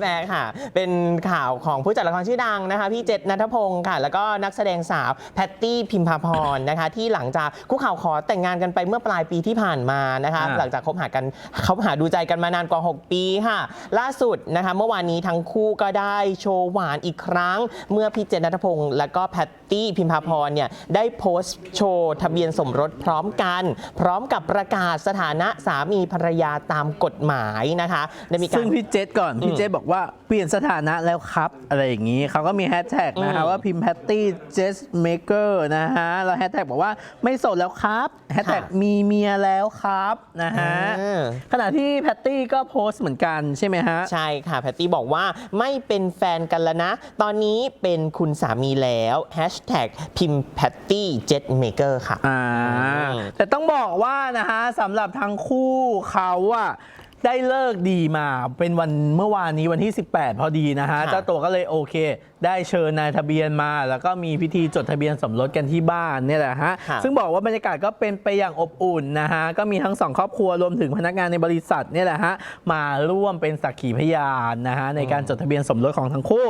แม่ค่ะ เป็นข่าวของผู้จัดละครชื่อดังนะคะ พี่เจษนัทพงศ์ค่ะ แล้วก็นักแสดงสาวแพตตี้พิมพาพรนะคะ ที่หลังจากคุกเข่าวขอแต่งงานกันไปเมื่อปลายปีที่ผ่านมานะคะ อ่า หลังจากคบหากันคบหาดูใจกันมานานกว่า 6 ปีค่ะ ล่าสุดนะคะ เมื่อวานนี้ทั้งคู่ก็ได้โชว์หวานอีกครั้ง เมื่อพี่เจษนัทพงศ์และก็แพตตี้พิมพาพรเนี่ยได้โพสต์โชว์ทะเบียนสมรสพร้อมกัน พร้อมกับประกาศสถานะสามีภรรยาตามกฎหมายนะคะได้มีการซึ่งพี่เจษก่อน พี่เจษบอกว่าเปลี่ยนสถานะแล้วครับ อะไรอย่างนี้เขาก็มีแฮชแท็กนะคะอืมว่าพิมพ์แพตตี้เจสเมเกอร์นะฮะแล้วแฮชแท็กบอกว่าไม่โสดแล้วครับแฮชแท็กค่ะมีเมียแล้วครับนะฮะอ่าขณะที่แพตตี้ก็โพสต์เหมือนกันใช่ไหมฮะ ใช่ค่ะแพตตี้บอกว่าไม่เป็นแฟนกันแล้วนะ ตอนนี้เป็นคุณสามีแล้วแฮชแท็กพิมพ์แพตตี้เจ็ตเมเกอร์ค่ะ อ่าอืมแต่ต้องบอกว่านะฮะสำหรับทั้งคู่เขาอะ ได้เลิกดีมาเป็นวันเมื่อวานนี้วันที่ 18 พอดีนะฮะค่ะเจ้าตัวก็เลยโอเค ได้เชิญนายทะเบียนมา แล้วก็มีพิธีจดทะเบียนสมรสกันที่บ้านเนี่ยแหละฮะค่ะซึ่งบอกว่าบรรยากาศก็เป็นไปอย่างอบอุ่นนะฮะก็มีทั้งสองครอบครัวรวมถึงพนักงานในบริษัทเนี่ยแหละฮะมาร่วมเป็นสักขีพยานนะฮะในการจดทะเบียนสมรสของทั้งคู่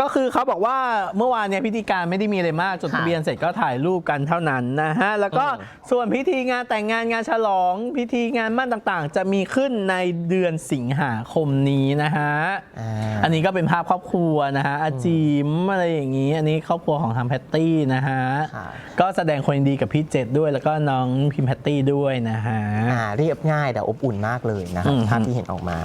ก็คือเขาบอกว่าเมื่อวานเนี่ยพิธีการไม่ได้มีอะไรมากจดทะเบียนเสร็จก็ถ่ายรูปกันเท่านั้นนะฮะแล้วก็อืมส่วนพิธีงานแต่งงานงานฉลอง พิธีงานมั่นต่างๆ จะมีขึ้นในเดือนสิงหาคมนี้นะฮะอ่าอันนี้ก็เป็นภาพครอบครัวนะฮะอาจิมอะไรอย่างนี้ อันนี้ครอบครัวของทางแพตตี้นะฮะค่ะก็แสดงความยินดีกับพี่เจษด้วย แล้วก็น้องพิมแพตตี้ด้วยนะฮะอ่าเรียบง่ายแต่อบอุ่นมากเลยนะครับอืมภาพที่เห็นออกมา